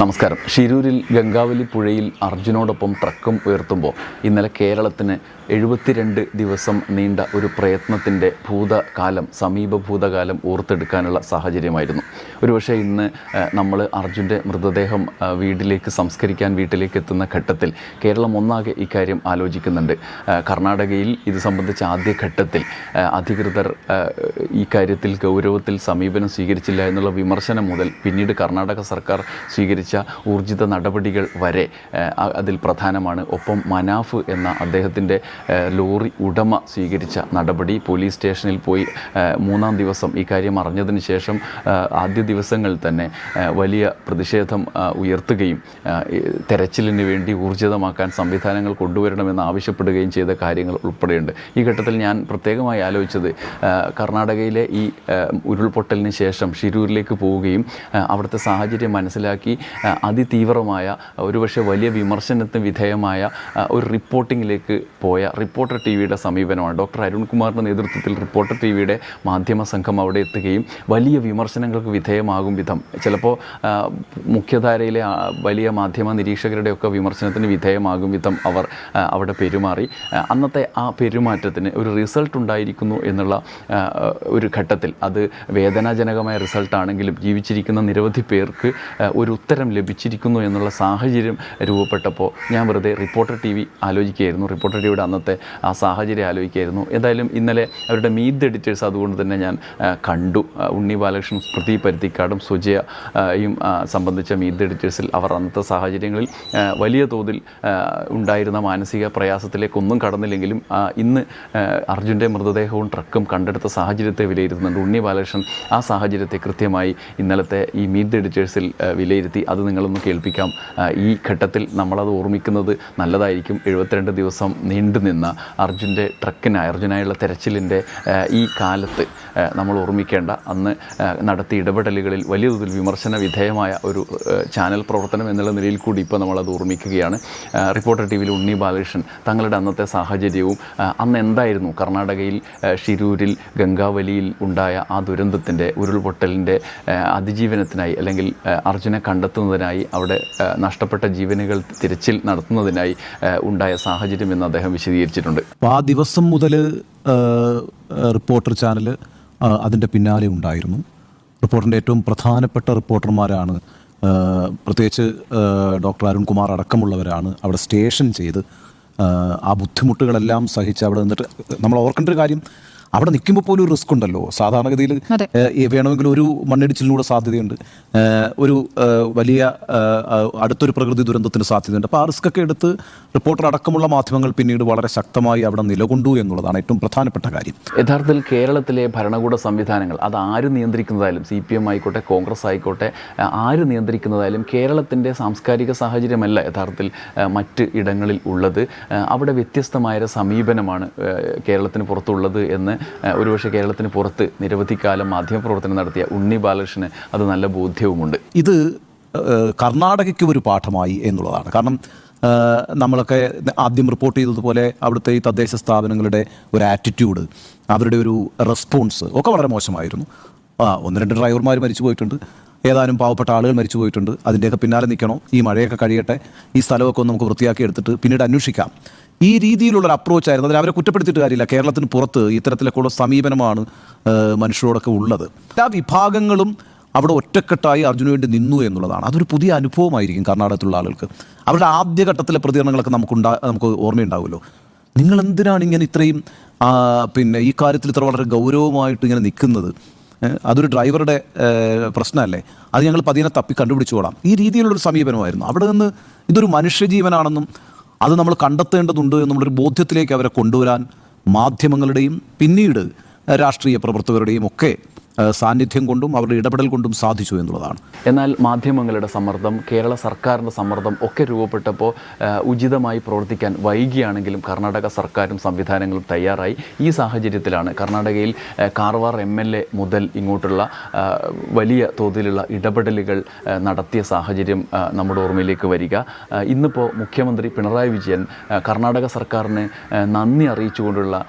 നമസ്കാരം. ഷിരൂരിൽ ഗംഗാവലി പുഴയിൽ അർജുനോടൊപ്പം ട്രക്കും ഉയർത്തുമ്പോൾ ഇന്നലെ കേരളത്തിന് എഴുപത്തിരണ്ട് ദിവസം നീണ്ട ഒരു പ്രയത്നത്തിന്റെ ഭൂതകാലം സമീപ ഭൂതകാലം ഓർത്തെടുക്കാനുള്ള സാഹചര്യമായിരുന്നു. ഒരുപക്ഷെ ഇന്ന് നമ്മൾ അർജുന്റെ മൃതദേഹം വീട്ടിലേക്ക് സംസ്കരിക്കാൻ വീട്ടിലേക്ക് എത്തുന്ന ഘട്ടത്തിൽ കേരളം ഒന്നാകെ ഇക്കാര്യം ആലോചിക്കുന്നുണ്ട്. കർണാടകയിൽ ഇത് സംബന്ധിച്ച ആദ്യ ഘട്ടത്തിൽ അധികൃതർ ഈ കാര്യത്തിൽ ഗൗരവത്തിൽ സമീപനം സ്വീകരിച്ചില്ല എന്നുള്ള വിമർശനം മുതൽ പിന്നീട് കർണാടക സർക്കാർ സ്വീകരിച്ച ഊർജിത നടപടികൾ വരെ അതിൽ പ്രധാനമാണ്. ഒപ്പം മനാഫ് എന്ന അദ്ദേഹത്തിന്റെ ലോറി ഉടമ സ്വീകരിച്ച നടപടി പോലീസ് സ്റ്റേഷനിൽ പോയി മൂന്നാം ദിവസം ഈ കാര്യം അറിഞ്ഞതിന് ശേഷം ആദ്യ ദിവസങ്ങളിൽ തന്നെ വലിയ പ്രതിഷേധം ഉയർത്തുകയും തെരച്ചിലിന് വേണ്ടി ഊർജിതമാക്കാൻ സംവിധാനങ്ങൾ കൊണ്ടുവരണമെന്ന് ആവശ്യപ്പെടുകയും ചെയ്ത കാര്യങ്ങൾ ഉൾപ്പെടെയുണ്ട്. ഈ ഘട്ടത്തിൽ ഞാൻ പ്രത്യേകമായി ആലോചിച്ചത് കർണാടകയിലെ ഈ ഉരുൾപൊട്ടലിന് ശേഷം ഷിരൂരിലേക്ക് പോവുകയും അവിടുത്തെ സാഹചര്യം മനസ്സിലാക്കി അതിതീവ്രമായ ഒരുപക്ഷെ വലിയ വിമർശനത്തിന് വിധേയമായ ഒരു റിപ്പോർട്ടിങ്ങിലേക്ക് പോയ റിപ്പോർട്ടർ ടി വിയുടെ സമീപനമാണ്. ഡോക്ടർ അരുൺകുമാറിന്റെ നേതൃത്വത്തിൽ റിപ്പോർട്ടർ ടി വിയുടെ മാധ്യമ സംഘം അവിടെ എത്തുകയും വലിയ വിമർശനങ്ങൾക്ക് വിധേയമാകും വിധം. ചിലപ്പോൾ മുഖ്യധാരയിലെ വലിയ മാധ്യമ നിരീക്ഷകരുടെയൊക്കെ വിമർശനത്തിന് വിധേയമാകും വിധം അവർ അവിടെ പെരുമാറി. അന്നത്തെ ആ പെരുമാറ്റത്തിന് ഒരു റിസൾട്ട് ഉണ്ടായിരിക്കുന്നു എന്നുള്ള ഒരു ഘട്ടത്തിൽ. അത് വേദനാജനകമായ റിസൾട്ടാണെങ്കിലും ജീവിച്ചിരിക്കുന്ന നിരവധി പേർക്ക് ഒരു ഉത്തരം ലഭിച്ചിരിക്കുന്നു എന്നുള്ള സാഹചര്യം രൂപപ്പെട്ടപ്പോൾ ഞാൻ വെറുതെ റിപ്പോർട്ടർ ടി വി ആലോചിക്കുകയായിരുന്നു. റിപ്പോർട്ടർ ടി വിയുടെ അന്നത്തെ ആ സാഹചര്യം ആലോചിക്കുകയായിരുന്നു. എന്തായാലും ഇന്നലെ അവരുടെ മീറ്റ് എഡിറ്റേഴ്സ് അതുകൊണ്ട് തന്നെ ഞാൻ കണ്ടു. ഉണ്ണി ബാലകൃഷ്ണൻ സ്മൃതി പരുത്തിക്കാടും സുജയയും സംബന്ധിച്ച മീറ്റ് എഡിറ്റേഴ്സിൽ അവർ അന്നത്തെ സാഹചര്യങ്ങളിൽ വലിയ തോതിൽ ഉണ്ടായിരുന്ന മാനസിക പ്രയാസത്തിലേക്കൊന്നും കടന്നില്ലെങ്കിലും ഇന്ന് അർജുന്റെ മൃതദേഹവും ട്രക്കും കണ്ടെടുത്ത സാഹചര്യത്തെ വിലയിരുത്തുന്നുണ്ട്. ഉണ്ണി ബാലകൃഷ്ണൻ ആ സാഹചര്യത്തെ കൃത്യമായി ഇന്നലത്തെ ഈ മീറ്റ് എഡിറ്റേഴ്സിൽ വിലയിരുത്തി. അത് നിങ്ങളൊന്ന് കേൾപ്പിക്കാം. ഈ ഘട്ടത്തിൽ നമ്മളത് ഓർമ്മിക്കുന്നത് നല്ലതായിരിക്കും. എഴുപത്തിരണ്ട് ദിവസം നീണ്ടുനിന്ന അർജുന്റെ ട്രക്കിനായി അർജുനായുള്ള തെരച്ചിലിന്റെ ഈ കാലത്ത് നമ്മൾ ഓർമ്മിക്കേണ്ട അന്ന് നടത്തിയ ഇടപെടലുകളിൽ വലിയ തോതിൽ വിമർശന വിധേയമായ ഒരു ചാനൽ പ്രവർത്തനം എന്നുള്ള നിലയിൽ കൂടി ഇപ്പോൾ നമ്മളത് ഓർമ്മിക്കുകയാണ്. റിപ്പോർട്ടർ ടി വിയിൽ ഉണ്ണി ബാലകൃഷ്ണൻ തങ്ങളുടെ അന്നത്തെ സാഹചര്യവും അന്ന് എന്തായിരുന്നു? കർണാടകയിൽ ഷിരൂരിൽ ഗംഗാവലിയിൽ ഉണ്ടായ ആ ദുരന്തത്തിന്റെ ഉരുൾപൊട്ടലിന്റെ അതിജീവനത്തിനായി അല്ലെങ്കിൽ അർജുനെ അർജുനെ കണ്ടെത്തുന്നതിനായി അവിടെ നഷ്ടപ്പെട്ട ജീവനുകൾ തിരച്ചിൽ നടത്തുന്നതിനായി ഉണ്ടായ സാഹചര്യം എന്ന് അദ്ദേഹം വിശദീകരിച്ചിട്ടുണ്ട്. ആ ദിവസം മുതൽ റിപ്പോർട്ടർ ചാനൽ അതിന്റെ പിന്നാലെ ഉണ്ടായിരുന്നു. റിപ്പോർട്ടറിന്റെ ഏറ്റവും പ്രധാനപ്പെട്ട റിപ്പോർട്ടർമാരാണ് പ്രത്യേകിച്ച് ഡോക്ടർ അരുൺകുമാർ അടക്കമുള്ളവരാണ് അവിടെ സ്റ്റേഷൻ ചെയ്ത് ആ ബുദ്ധിമുട്ടുകളെല്ലാം സഹിച്ച് അവിടെ നിന്നിട്ട് നമ്മൾ ഓർക്കേണ്ട ഒരു കാര്യം അവിടെ നിൽക്കുമ്പോൾ പോലും ഒരു റിസ്ക് ഉണ്ടല്ലോ. സാധാരണഗതിയിൽ വേണമെങ്കിൽ ഒരു മണ്ണിടിച്ചിലിനൂടെ സാധ്യതയുണ്ട്. ഒരു വലിയ അടുത്തൊരു പ്രകൃതി ദുരന്തത്തിന് സാധ്യതയുണ്ട്. അപ്പോൾ ആ റിസ്ക് ഒക്കെ എടുത്ത് റിപ്പോർട്ടർ അടക്കമുള്ള മാധ്യമങ്ങൾ പിന്നീട് വളരെ ശക്തമായി അവിടെ നിലകൊണ്ടു എന്നുള്ളതാണ് ഏറ്റവും പ്രധാനപ്പെട്ട കാര്യം. യഥാർത്ഥത്തിൽ കേരളത്തിലെ ഭരണകൂട സംവിധാനങ്ങൾ അത് ആര് നിയന്ത്രിക്കുന്നതായാലും സി പി എം ആയിക്കോട്ടെ കോൺഗ്രസ് ആയിക്കോട്ടെ ആര് നിയന്ത്രിക്കുന്നതായാലും കേരളത്തിന്റെ സാംസ്കാരിക സാഹചര്യമല്ല യഥാർത്ഥത്തിൽ മറ്റ് ഇടങ്ങളിൽ ഉള്ളത്. അവിടെ വ്യത്യസ്തമായ സമീപനമാണ് കേരളത്തിന് പുറത്തുള്ളത് എന്ന് ഒരുപക്ഷെ കേരളത്തിന് പുറത്ത് നിരവധി കാലം മാധ്യമപ്രവർത്തനം നടത്തിയ ഉണ്ണി ബാലകൃഷ്ണന് അത് നല്ല ബോധ്യവുമുണ്ട്. ഇത് കർണാടകയ്ക്ക് ഒരു പാഠമായി എന്നുള്ളതാണ്. കാരണം നമ്മളൊക്കെ ആദ്യം റിപ്പോർട്ട് ചെയ്തതുപോലെ അവിടുത്തെ ഈ തദ്ദേശ സ്ഥാപനങ്ങളുടെ ഒരു ആറ്റിറ്റ്യൂഡ് അവരുടെ ഒരു റെസ്പോൺസ് ഒക്കെ വളരെ മോശമായിരുന്നു. ആ ഒന്ന് രണ്ട് ഡ്രൈവർമാർ മരിച്ചു പോയിട്ടുണ്ട് ഏതാനും പാവപ്പെട്ട ആളുകൾ മരിച്ചു പോയിട്ടുണ്ട്. അതിന്റെയൊക്കെ പിന്നാലെ നിൽക്കണോ. ഈ മഴയൊക്കെ കഴിയട്ടെ. ഈ സ്ഥലമൊക്കെ ഒന്ന് നമുക്ക് വൃത്തിയാക്കി എടുത്തിട്ട് പിന്നീട് അന്വേഷിക്കാം. ഈ രീതിയിലുള്ള ഒരു അപ്രോച്ച് ആയിരുന്നു. അതിൽ അവരെ കുറ്റപ്പെടുത്തിയിട്ട് കാര്യമില്ല. കേരളത്തിന് പുറത്ത് ഇത്തരത്തിലൊക്കെയുള്ള സമീപനമാണ് മനുഷ്യരോടൊക്കെ ഉള്ളത്. എല്ലാ വിഭാഗങ്ങളും അവിടെ ഒറ്റക്കെട്ടായി അർജുന് വേണ്ടി നിന്നു എന്നുള്ളതാണ്. അതൊരു പുതിയ അനുഭവമായിരിക്കും കർണാടകത്തിലുള്ള ആളുകൾക്ക്. അവരുടെ ആദ്യഘട്ടത്തിലെ പ്രതികരണങ്ങളൊക്കെ നമുക്കുണ്ടാ നമുക്ക് ഓർമ്മയുണ്ടാവുമല്ലോ. നിങ്ങൾ എന്തിനാണ് ഇങ്ങനെ ഇത്രയും പിന്നെ ഈ കാര്യത്തിൽ ഇത്ര വളരെ ഗൗരവമായിട്ട് ഇങ്ങനെ നിൽക്കുന്നത്? അതൊരു ഡ്രൈവറുടെ പ്രശ്നമല്ലേ? അത് ഞങ്ങൾ പതിനെ തപ്പി കണ്ടുപിടിച്ചോളാം ഈ രീതിയിലുള്ളൊരു സമീപനമായിരുന്നു. അവിടെ നിന്ന് ഇതൊരു മനുഷ്യജീവനാണെന്നും അത് നമ്മൾ കണ്ടെത്തേണ്ടതുണ്ട് എന്നുള്ളൊരു ബോധ്യത്തിലേക്ക് അവരെ കൊണ്ടുവരാൻ മാധ്യമങ്ങളുടെയും പിന്നീട് രാഷ്ട്രീയ പ്രവർത്തകരുടെയും ഒക്കെ സാന്നിധ്യം കൊണ്ടും അവരുടെ ഇടപെടൽ കൊണ്ടും സാധിച്ചു എന്നുള്ളതാണ്. എന്നാൽ മാധ്യമങ്ങളുടെ സമ്മർദ്ദം കേരള സർക്കാരിന്റെ സമ്മർദ്ദം ഒക്കെ രൂപപ്പെട്ടപ്പോൾ ഉചിതമായി പ്രവർത്തിക്കാൻ വൈകിയാണെങ്കിലും കർണാടക സർക്കാരും സംവിധാനങ്ങളും തയ്യാറായി. ഈ സാഹചര്യത്തിലാണ് കർണാടകയിൽ കാർവാർ എം എൽ എ മുതൽ ഇങ്ങോട്ടുള്ള വലിയ തോതിലുള്ള ഇടപെടലുകൾ നടത്തിയ സാഹചര്യം നമ്മുടെ ഓർമ്മയിലേക്ക് വരിക. ഇന്നിപ്പോൾ മുഖ്യമന്ത്രി പിണറായി വിജയൻ കർണാടക സർക്കാരിന് നന്ദി അറിയിച്ചുകൊണ്ടുള്ള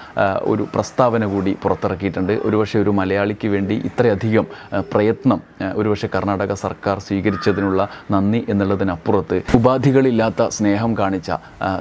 ഒരു പ്രസ്താവന കൂടി പുറത്തിറക്കിയിട്ടുണ്ട്. ഒരുപക്ഷെ ഒരു മലയാളിക്ക് വേണ്ടി ഇത്രയധികം പ്രയത്നം ഒരുപക്ഷെ കർണാടക സർക്കാർ സ്വീകരിച്ചതിനുള്ള നന്ദി എന്നുള്ളതിനപ്പുറത്ത് ഉപാധികളില്ലാത്ത സ്നേഹം കാണിച്ച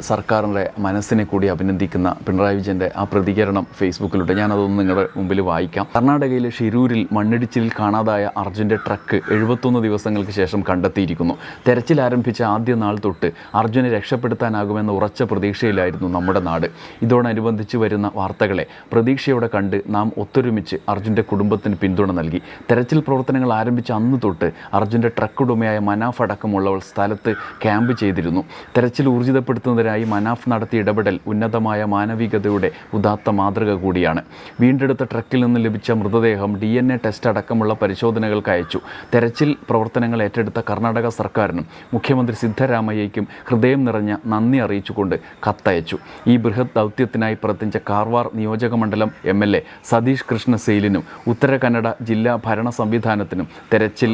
സർക്കാരിന്റെ മനസ്സിനെ കൂടി അഭിനന്ദിക്കുന്ന പിണറായി വിജയന്റെ ആ പ്രതികരണം ഫേസ്ബുക്കിലുണ്ട്. ഞാനതൊന്ന് നിങ്ങളുടെ മുമ്പിൽ വായിക്കാം. കർണാടകയിലെ ഷിരൂരിൽ മണ്ണിടിച്ചിലിൽ കാണാതായ അർജുന്റെ ട്രക്ക് എഴുപത്തൊന്ന് ദിവസങ്ങൾക്ക് ശേഷം കണ്ടെത്തിയിരിക്കുന്നു. തെരച്ചിൽ ആരംഭിച്ച ആദ്യ നാൾ തൊട്ട് അർജുനെ രക്ഷപ്പെടുത്താനാകുമെന്ന ഉറച്ച പ്രതീക്ഷയിലായിരുന്നു നമ്മുടെ നാട്. ഇതോടനുബന്ധിച്ച് വരുന്ന വാർത്തകളെ പ്രതീക്ഷയോടെ കണ്ട് നാം ഒത്തൊരുമിച്ച് അർജുന്റെ കുടുംബത്തിന് പിന്തുണ നൽകി. തെരച്ചിൽ പ്രവർത്തനങ്ങൾ ആരംഭിച്ച അന്ന് തൊട്ട് അർജുന്റെ ട്രക്ക് ഉടമയായ മനാഫ് അടക്കമുള്ളവർ സ്ഥലത്ത് ക്യാമ്പ് ചെയ്തിരുന്നു. തെരച്ചിൽ ഊർജിതപ്പെടുത്തുന്നതിനായി മനാഫ് നടത്തിയ ഇടപെടൽ ഉന്നതമായ മാനവികതയുടെ ഉദാത്ത മാതൃക കൂടിയാണ്. വീണ്ടെടുത്ത ട്രക്കിൽ നിന്ന് ലഭിച്ച മൃതദേഹം ഡി എൻ എ ടെസ്റ്റ് അടക്കമുള്ള പരിശോധനകൾക്ക് അയച്ചു. തെരച്ചിൽ പ്രവർത്തനങ്ങൾ ഏറ്റെടുത്ത കർണാടക സർക്കാരിനും മുഖ്യമന്ത്രി സിദ്ധരാമയ്യയ്ക്കും ഹൃദയം നിറഞ്ഞ നന്ദി അറിയിച്ചുകൊണ്ട് കത്തയച്ചു. ഈ ബൃഹത് ദൗത്യത്തിനായി പ്രവർത്തിച്ച കാർവാർ നിയോജകമണ്ഡലം M L A Satish Krishna സെയിലിനും Uttara Kannada ജില്ലാ ഭരണ സംവിധാനത്തിനും തെരച്ചിൽ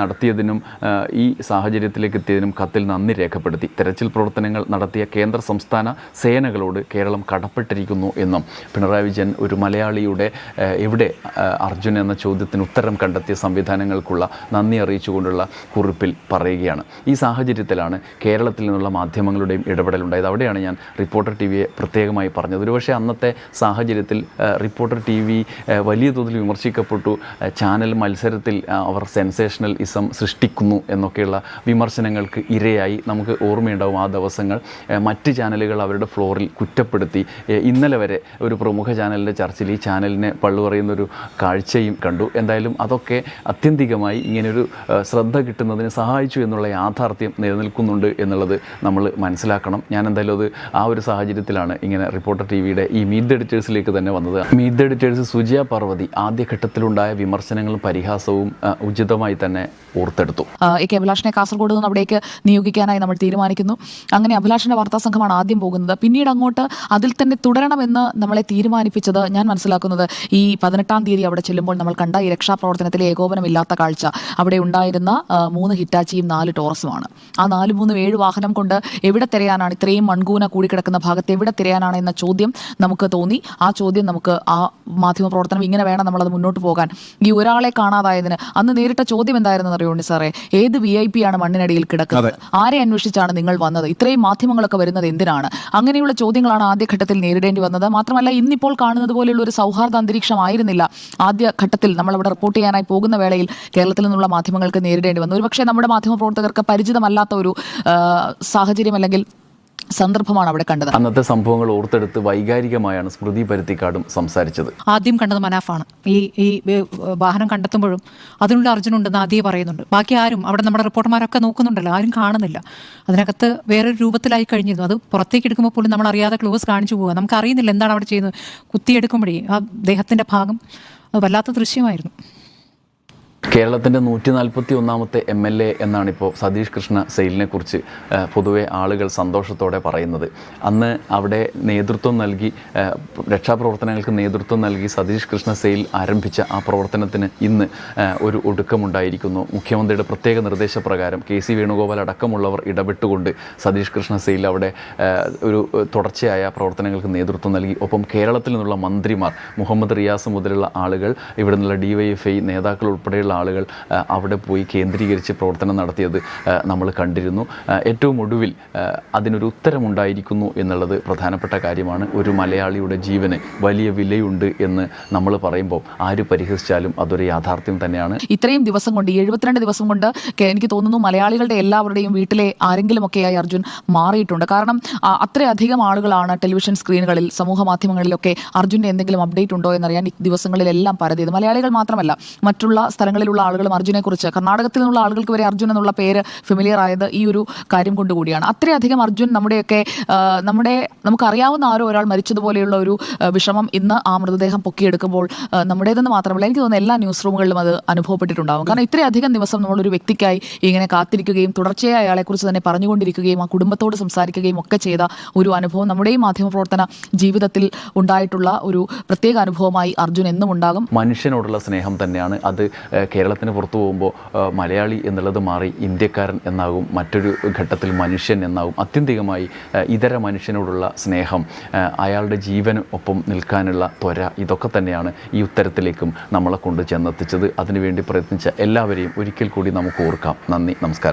നടത്തിയതിനും ഈ സാഹചര്യത്തിലേക്ക് എത്തിയതിനും കത്തിൽ നന്ദി രേഖപ്പെടുത്തി. തെരച്ചിൽ പ്രവർത്തനങ്ങൾ നടത്തിയ കേന്ദ്ര സംസ്ഥാന സേനകളോട് കേരളം കടപ്പെട്ടിരിക്കുന്നു എന്നും പിണറായി വിജയൻ ഒരു മലയാളിയുടെ എവിടെ അർജുൻ എന്ന ചോദ്യത്തിന് ഉത്തരം കണ്ടെത്തിയ സംവിധാനങ്ങൾക്കുള്ള നന്ദി അറിയിച്ചുകൊണ്ടുള്ള കുറിപ്പിൽ പറയുകയാണ്. ഈ സാഹചര്യത്തിലാണ് കേരളത്തിൽ നിന്നുള്ള മാധ്യമങ്ങളുടെയും ഇടപെടലുണ്ടായത് അവിടെയാണ് ഞാൻ റിപ്പോർട്ടർ ടി വിയെ പ്രത്യേകമായി പറഞ്ഞത്. ഒരുപക്ഷെ അന്നത്തെ സാഹചര്യത്തിൽ റിപ്പോർട്ടർ ടി വി വലിയ തോതിൽ വിമർശിക്കപ്പെട്ടു ചാനൽ മത്സരത്തിൽ അവർ സെൻസേഷണൽ ഇസം സൃഷ്ടിക്കുന്നു എന്നൊക്കെയുള്ള വിമർശനങ്ങൾക്ക് ഇരയായി നമുക്ക് ഓർമ്മയുണ്ടാവും ആ ദിവസങ്ങൾ. മറ്റ് ചാനലുകൾ അവരുടെ ഫ്ലോറിൽ കുറ്റപ്പെടുത്തി. ഇന്നലെ വരെ ഒരു പ്രമുഖ ചാനലിന്റെ ചർച്ചയിൽ ഈ ചാനലിനെ പള്ളു പറയുന്നൊരു കാഴ്ചയും കണ്ടു. എന്തായാലും അതൊക്കെ അത്യന്തികമായി ഇങ്ങനൊരു ശ്രദ്ധ കിട്ടുന്നതിന് സഹായിച്ചു എന്നുള്ള യാഥാർത്ഥ്യം നിലനിൽക്കുന്നുണ്ട് എന്നുള്ളത് നമ്മൾ മനസ്സിലാക്കണം. ഞാൻ എന്തായാലും അത് ആ ഒരു സാഹചര്യത്തിലാണ് ഇങ്ങനെ റിപ്പോർട്ടർ ടി വിയുടെ ഈ മീറ്റ് എഡിറ്റേഴ്സിലേക്ക് തന്നെ വന്നത്. മീറ്റ് എഡിറ്റേഴ്സ് സുജിയ പാർവതി ആദ്യഘട്ടത്തിലുണ്ടായ വിമർശനങ്ങളും പരിഹാസവും ഉചിതമായി തന്നെ ഓർത്തെടുത്തു. എ കെ അഭിലാഷിനെ കാസർഗോഡ് നിന്ന് അവിടേക്ക് നിയോഗിക്കാനായി നമ്മൾ തീരുമാനിക്കുന്നു. അങ്ങനെ അഭിലാഷിന്റെ വാർത്താ സംഘമാണ് ആദ്യം പോകുന്നത്. പിന്നീട് അങ്ങോട്ട് അതിൽ തന്നെ തുടരണമെന്ന് നമ്മളെ തീരുമാനിപ്പിച്ചത് ഞാൻ മനസ്സിലാക്കുന്നത് ഈ പതിനെട്ടാം തീയതി അവിടെ ചെല്ലുമ്പോൾ നമ്മൾ കണ്ട ഈ രക്ഷാപ്രവർത്തനത്തിലെ ഏകോപനമില്ലാത്ത കാഴ്ച. അവിടെ ഉണ്ടായിരുന്ന മൂന്ന് ഹിറ്റാച്ചിയും നാല് ടോറസുമാണ്. ആ നാല് മൂന്ന് ഏഴ് വാഹനം കൊണ്ട് എവിടെ തിരയാനാണ് ഇത്രയും മൺകൂന കൂടിക്കിടക്കുന്ന ഭാഗത്ത് എവിടെ തിരയാനാണ് എന്ന ചോദ്യം നമുക്ക് തോന്നി. ആ ചോദ്യം നമുക്ക് ആ മാധ്യമ പ്രവർത്തനം ഇങ്ങനെ വേണം നമ്മളത് മുന്നോട്ട് പോകാൻ. ഈ ഒരാളെ കാണാതായതിന് അന്ന് നേരിട്ട ചോദ്യം എന്തായിരുന്നു അറിയുണ്ട് സാറേ? ഏത് വി ഐ പി ആണ് മണ്ണിനടിയിൽ കിടക്കുന്നത്? ആരെ അന്വേഷിച്ചാണ് നിങ്ങൾ വന്നത്? ഇത്രയും മാധ്യമങ്ങളൊക്കെ വരുന്നത് എന്തിനാണ്? അങ്ങനെയുള്ള ചോദ്യങ്ങളാണ് ആദ്യഘട്ടത്തിൽ നേരിടേണ്ടി വന്നത്. മാത്രമല്ല ഇന്നിപ്പോൾ കാണുന്നത് പോലെയുള്ള ഒരു സൗഹാർദ്ദ അന്തരീക്ഷമായിരുന്നില്ല ആദ്യ ഘട്ടത്തിൽ നമ്മൾ അവിടെ റിപ്പോർട്ട് ചെയ്യാനായി പോകുന്ന വേളയിൽ കേരളത്തിൽ നിന്നുള്ള മാധ്യമങ്ങൾക്ക് നേരിടേണ്ടി വന്നു. ഒരുപക്ഷെ നമ്മുടെ മാധ്യമ പ്രവർത്തകർക്ക് പരിചിതമല്ലാത്ത ഒരു സാഹചര്യം അല്ലെങ്കിൽ സന്ദർഭമാണ് അവിടെ കണ്ടത്. അന്നത്തെ സംഭവങ്ങൾ ഓർത്തെടുത്ത് വൈകാരികമായാണ് സ്മൃതി പരുത്തിക്കാടും സംസാരിച്ചത്. ആദ്യം കണ്ടത് മനാഫാണ്. ഈ ഈ വാഹനം കണ്ടെത്തുമ്പോഴും അതിനുള്ള അർജുനുണ്ടെന്ന് ആദ്യം പറയുന്നുണ്ട്. ബാക്കി ആരും അവിടെ നമ്മുടെ റിപ്പോർട്ടർമാരൊക്കെ നോക്കുന്നുണ്ടല്ലോ ആരും കാണുന്നില്ല. അതിനകത്ത് വേറൊരു രൂപത്തിലായി കഴിഞ്ഞിരുന്നു. അത് പുറത്തേക്ക് എടുക്കുമ്പോൾ പോലും നമ്മൾ അറിയാതെ ക്ലോസ് കാണിച്ചു പോകുക നമുക്ക് അറിയുന്നില്ല എന്താണ് അവിടെ ചെയ്യുന്നത്. കുത്തിയെടുക്കുമ്പോഴേ ആ ദേഹത്തിന്റെ ഭാഗം വല്ലാത്ത ദൃശ്യമായിരുന്നു. കേരളത്തിന്റെ നൂറ്റി നാൽപ്പത്തി ഒന്നാമത്തെ എം എൽ എ എന്നാണിപ്പോൾ സതീഷ് കൃഷ്ണ സെയിലിനെ കുറിച്ച് ആ, പൊതുവെ ആളുകൾ സന്തോഷത്തോടെ പറയുന്നത്. അന്ന് അവിടെ നേതൃത്വം നൽകി രക്ഷാപ്രവർത്തനങ്ങൾക്ക് നേതൃത്വം നൽകി സതീഷ് കൃഷ്ണ സെയിൽ ആരംഭിച്ച ആ പ്രവർത്തനത്തിന് ഇന്ന് ഒരു ഒടുക്കമുണ്ടായിരിക്കുന്നു. മുഖ്യമന്ത്രിയുടെ പ്രത്യേക നിർദ്ദേശപ്രകാരം കെ സി വേണുഗോപാൽ അടക്കമുള്ളവർ ഇടപെട്ടുകൊണ്ട് സതീഷ് കൃഷ്ണ സെയിൽ അവിടെ ഒരു തുടർച്ചയായ പ്രവർത്തനങ്ങൾക്ക് നേതൃത്വം നൽകി. ഒപ്പം കേരളത്തിൽ നിന്നുള്ള മന്ത്രിമാർ മുഹമ്മദ് റിയാസ് മുതലുള്ള ആളുകൾ ഇവിടെ നിന്നുള്ള ഡി വൈ എഫ് ഐ നേതാക്കൾ ഉൾപ്പെടെയുള്ള ആ, അവിടെ പോയി കേന്ദ്രീകരിച്ച് പ്രവർത്തനം നടത്തിയത് നമ്മൾ കണ്ടിരുന്നു. ഏറ്റവും ഒടുവിൽ അതിനൊരു ഉത്തരമുണ്ടായിരിക്കുന്നു എന്നുള്ളത് പ്രധാനപ്പെട്ട കാര്യമാണ്. ഒരു മലയാളിയുടെ ജീവന് വലിയ വിലയുണ്ട് എന്ന് നമ്മൾ പറയുമ്പോൾ ആര് പരിഹസിച്ചാലും അതൊരു യാഥാർത്ഥ്യം തന്നെയാണ്. ഇത്രയും ദിവസം കൊണ്ട് എഴുപത്തിരണ്ട് ദിവസം കൊണ്ട് എനിക്ക് തോന്നുന്നു മലയാളികളുടെ എല്ലാവരുടെയും വീട്ടിലെ ആരെങ്കിലും ആരെങ്കിലുമൊക്കെയായി അർജുൻ മാറിയിട്ടുണ്ട്. കാരണം അത്രയധികം ആളുകളാണ് ടെലിവിഷൻ സ്ക്രീനുകളിൽ സമൂഹ മാധ്യമങ്ങളിലൊക്കെ അർജുന്റെ എന്തെങ്കിലും അപ്ഡേറ്റ് ഉണ്ടോ എന്നറിയാൻ ദിവസങ്ങളിലെല്ലാം പരതിയത്. മലയാളികൾ മാത്രമല്ല മറ്റുള്ള സ്ഥലങ്ങളിലുള്ള ആളുകളും അർജുനെ കുറിച്ച്. കർണാടകത്തിൽ നിന്നുള്ള ആളുകൾക്ക് വരെ അർജുൻ എന്നുള്ള പേര് ഫെമിലിയർ ആയത് ഈ ഒരു കാര്യം കൊണ്ടുകൂടിയാണ് അത്രയധികം അർജുൻ നമ്മുടെയൊക്കെ നമ്മുടെ നമുക്കറിയാവുന്ന ആരോ ഒരാൾ മരിച്ചതുപോലെയുള്ള ഒരു വിഷമം ഇന്ന് ആ മൃതദേഹം പൊക്കിയെടുക്കുമ്പോൾ നമ്മുടേതെന്ന് മാത്രമല്ല എനിക്ക് തോന്നുന്നു എല്ലാ ന്യൂസ് റൂമുകളിലും അത് അനുഭവപ്പെട്ടിട്ടുണ്ടാകും കാരണം ഇത്രയധികം ദിവസം നമ്മളൊരു വ്യക്തിക്കായി ഇങ്ങനെ കാത്തിരിക്കുകയും തുടർച്ചയായി അയാളെക്കുറിച്ച് തന്നെ പറഞ്ഞുകൊണ്ടിരിക്കുകയും ആ കുടുംബത്തോട് സംസാരിക്കുകയും ഒക്കെ ചെയ്ത ഒരു അനുഭവം നമ്മുടെ നമ്മുടെയും മാധ്യമപ്രവർത്തന ജീവിതത്തിൽ ഉണ്ടായിട്ടുള്ള ഒരു പ്രത്യേക അനുഭവമായി അർജുൻ എന്നും ഉണ്ടാകും മനുഷ്യനോടുള്ള സ്നേഹം തന്നെയാണ് അത് കേരളത്തിന് പുറത്തു പോകുമ്പോൾ മലയാളി എന്നുള്ളത് മാറി ഇന്ത്യക്കാരൻ എന്നാകും മറ്റൊരു ഘട്ടത്തിൽ മനുഷ്യൻ എന്നാകും അത്യന്തികമായി ഇതര മനുഷ്യനോടുള്ള സ്നേഹം അയാളുടെ ജീവന് ഒപ്പം നിൽക്കാനുള്ള ത്വര ഇതൊക്കെ തന്നെയാണ് ഈ ഉത്തരത്തിലേക്കും നമ്മളെ കൊണ്ട് ചെന്നെത്തിച്ചത്. അതിനുവേണ്ടി പ്രയത്നിച്ച എല്ലാവരെയും ഒരിക്കൽ കൂടി നമുക്ക് ഓർക്കാം. നന്ദി നമസ്കാരം.